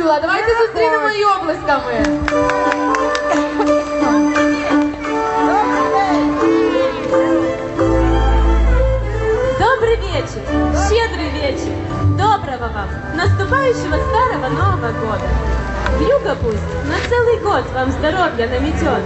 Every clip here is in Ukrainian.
почула. Давайте зустрінемо її облисками. Добрый вечер, щедрый вечер. Доброго вам, наступающего старого Нового года. Вьюга пусть на целый год вам здоровья наметет.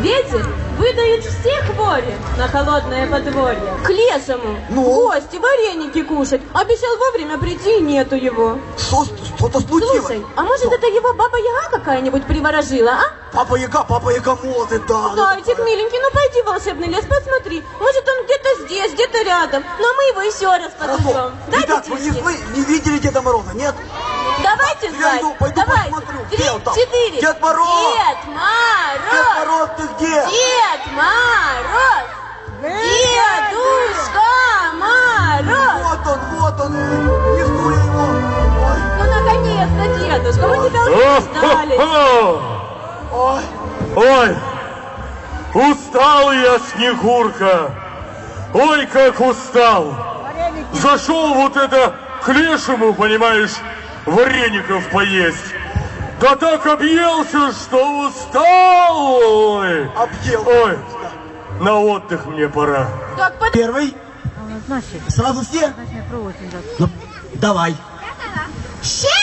Ветер выдает все хвори на холодное подворье. К лешему Ну? в гости вареники кушать. Обещал вовремя прийти, и нету его. Что, что-то случилось? Слушай, а может это его баба Яга какая-нибудь приворожила, а? Папа Яга, папа Яга молодый, да. Зайчик, миленький, ну пойди в волшебный лес, посмотри. Может он где-то здесь, где-то рядом. Но мы его еще раз подождем. Да, Ребят, вы не, вы не видели Деда Мороза, нет? Давайте, Я Зай, иду, пойду давай. посмотрю. Три, Где он там? четыре. Дед Мороз! Дед Мороз! Дед Мороз, ты где? Дед Мороз! Дедушка ой. Ой, устал я, Снегурка. Ой, как устал. Зашел вот это к лешему, понимаешь, вареников поесть. Да так объелся, что устал. Ой, Объел. ой, на отдых мне пора. Так, под... Первый. Сразу все? Ну, давай. Щедрик,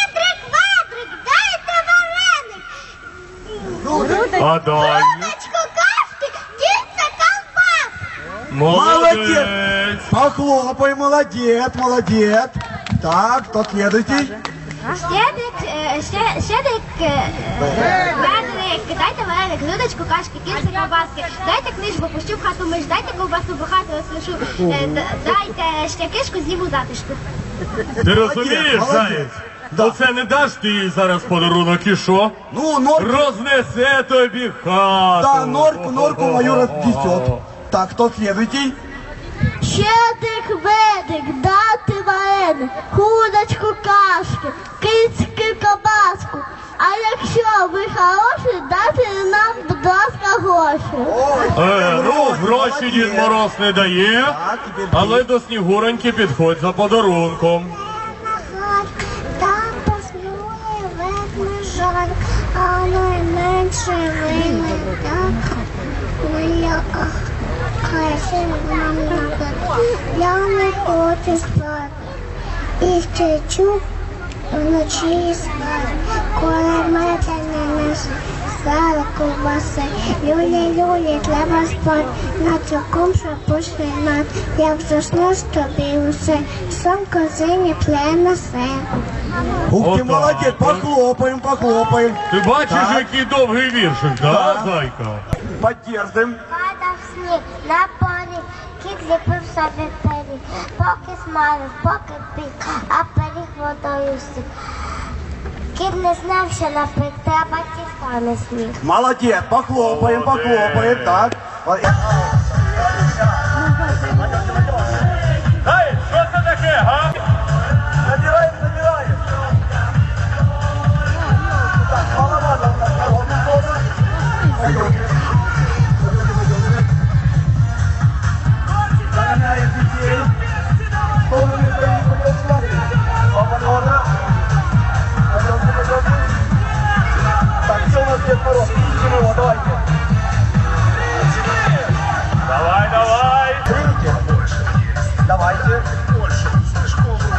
А дальше? Дочку кашки, дітка колбас. Молодец. Похлопай, молодец, молодец. Так, кто следующий? Щедрик, е, ще- щедрик, е, дайте вареник, грудочку кашки, кільце колбаски, дайте книжку, пущу в хату миш, дайте ковбасу, бо хату розлишу, Е, дайте ще кишку, з'їм у затишку. Ти розумієш. Заєць? Да. Оце не даш ти їй зараз подарунок і що? Ну, норку, Рознесе тобі хату. да, норку, норку мою разнесет. Так, кто следующий? Щедрик, ведик, дати вареник, худочку кашки, кицьки колбаску. А якщо ви хороші, дайте нам, будь ласка, гроші. Е, ну, гроші Дід Мороз не дає, але до Снігуроньки підходь за подарунком. Там посміє ведмежак, а найменше винен так. Мама, я не хочу спати. І втечу вночі спати, коли мети не несе. Ковбаси, люлі, люлі, треба спати, на цілком щоб починати. Як заснеш тобі усе, сон козині племесе. Ух ты, Вот молодец, так. похлопаем, похлопаем. Ти бачиш, Так. який довгий віршик, да, Так. зайка? Поддержим. Падав сніг на полі, кіт ліпив собі пиріг, поки смалив, поки пік, а пиріг водою стік. Кіт не знав, що на Петра батька не сніг. Молодець, похлопаємо, похлопаємо, так. Дед Мороз? Ищем его, давайте. Давай, давай. Давайте. Давайте. Погано